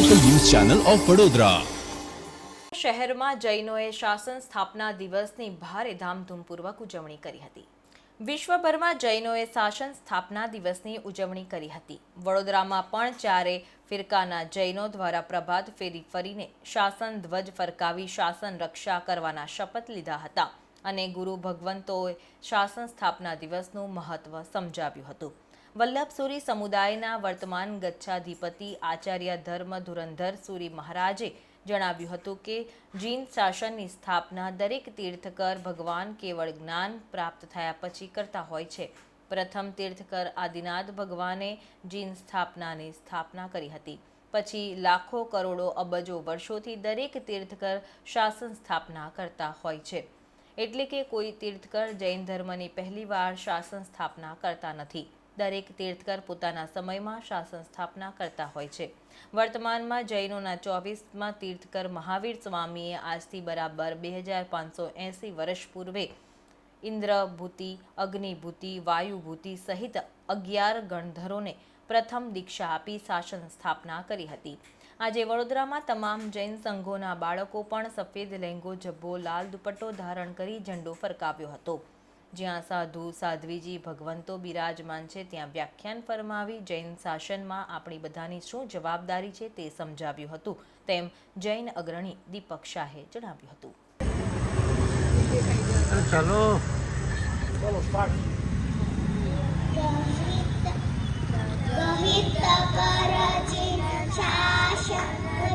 Channel of Vadodara શહેરમાં જૈનોએ શાસન સ્થાપના દિવસની ભારે ધામધૂમપૂર્વક ઉજવણી કરી હતી. વિશ્વભરમાં જૈનોએ શાસન સ્થાપના દિવસની ઉજવણી કરી હતી. વડોદરામાં પણ ચારે ફિરકાના જૈનો દ્વારા પ્રભાત ફેરી ફરીને શાસન ધ્વજ ફરકાવી શાસન રક્ષા કરવાના શપથ લીધા હતા. અને ગુરુ ભગવંતોએ શાસન સ્થાપના દિવસનું મહત્વ સમજાવ્યું હતું. વલ્લભસુરી સમુદાયના વર્તમાન ગચ્છાધિપતિ આચાર્ય ધર્મ ધુરંધર સુરી મહારાજે જણાવ્યું હતું કે, જીન શાસનની સ્થાપના દરેક તીર્થકર ભગવાન કેવળ જ્ઞાન પ્રાપ્ત થયા પછી કરતા હોય છે. પ્રથમ તીર્થકર આદિનાથ ભગવાને જીન સ્થાપનાની સ્થાપના કરી હતી. પછી લાખો કરોડો અબજો વર્ષોથી દરેક તીર્થકર શાસન સ્થાપના કરતા હોય છે. એટલે કે કોઈ તીર્થકર જૈન ધર્મની પહેલીવાર શાસન સ્થાપના કરતા નથી. દરેક તીર્થકર પોતાના સમયમાં શાસન સ્થાપના કરતા હોય છે. વર્તમાનમાં જૈનોના ચોવીસમાં તીર્થકર મહાવીર સ્વામીએ આજથી બરાબર બે હજાર પાંચસો એંસી વર્ષ પૂર્વે ઇન્દ્રભૂતિ, અગ્નિભૂતિ, વાયુભૂતિ સહિત અગિયાર ગણધરોને પ્રથમ દીક્ષા આપી શાસન સ્થાપના કરી હતી. આજે વડોદરામાં તમામ જૈન સંઘોના બાળકો પણ સફેદ લહેંગો જબ્બો લાલ દુપટ્ટો ધારણ કરી ઝંડો ફરકાવ્યો હતો. જ્યાં સાધુ સાધ્વીજી ભગવંતો બિરાજમાન છે ત્યાં વ્યાખ્યાન ફરમાવી જૈન શાસનમાં આપણી બધાની શું જવાબદારી છે તે સમજાવ્યું હતું. તેમ જૈન અગ્રણી દીપક શાહે જણાવ્યું હતું. ચાલો.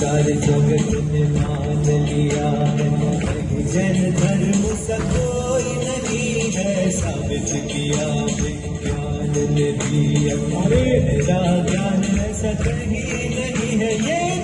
त्राता आज सारे जगत ने मान लिया है जैन धर्म सा कोई नहीं है साबित किया विज्ञान ने भी मेरा ज्ञान ऐसा कहीं नहीं